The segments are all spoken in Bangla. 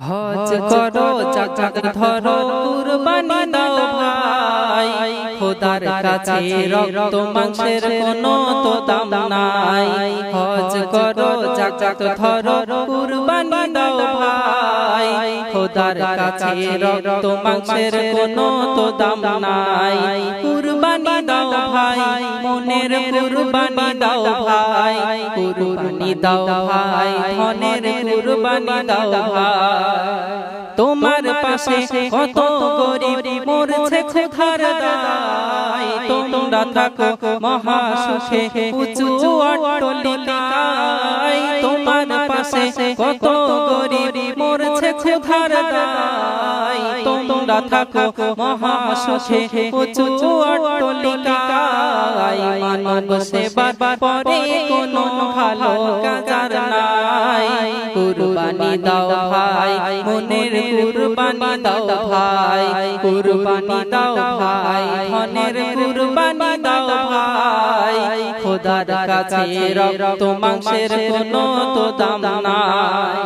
হজ করো চাচাক ধরো কুরবানি দাও ভাই। খোদার কাছে রক্ত মাংসের কোনো তো দাম নাই। হজ করো চাচাক ধরো কুরবানি দাও ভাই। খোদার কাছে রক্ত মাংসের কোনো তো দাম নাই। কুরবানি দাও ভাই। মনের কুরবানি দাও ভাই। কুরবানি দাও ভাই। ধনের কুরবানি দাও তোমার পাশে কত গরিব মরছে ক্ষুধার দায় তোমরা থাকো মহা উঁচু তোমার পাশে কত গরিব মরছে তোমরা থাকো উঁচু মানব সেবার পরে কোনো ভালো কাজার নাই কুরবানি দাও ভাই মনের কুরবানি দাও ভাই, কুরবানি দাও ভাই, ধনের কুরবানি দাও ভাই। খোদার কাছে রক্ত মাংসের কোনো তো দাম নাই।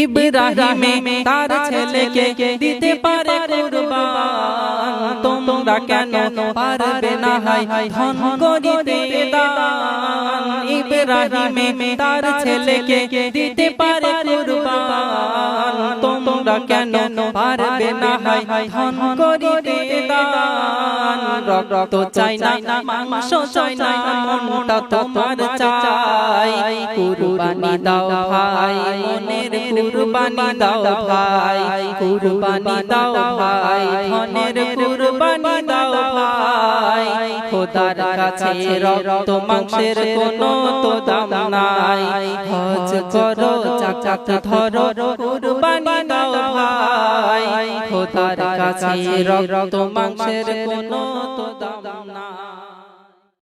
ইব্রাহিমে তার ছেলেকে দিতে পারে কুরবান। তোমরা কেন পারবে না, হাই, ধন করিতে দান ইব্রাহিমে তার ছেলেকে দিতে পারে কুরবান তোমরা কেন পারবে না হাই ধন করিতে দান রক্ত চাই না মাংস চাই না মনটা তোমার চাই কুরবানি দাও ভাই মনের কুরবানি দাও ভাই কুরবানি দাও ভাই ধনের কুরবানি দাও ভাই খোদার কাছে রক্ত মাংসের কোনো তো দাম নাই। হজ করো চাচাত ধরো, কুরবানি দাও ভাই। খোদার কাছে রক্ত মাংসের কোনো তো দাম নাই।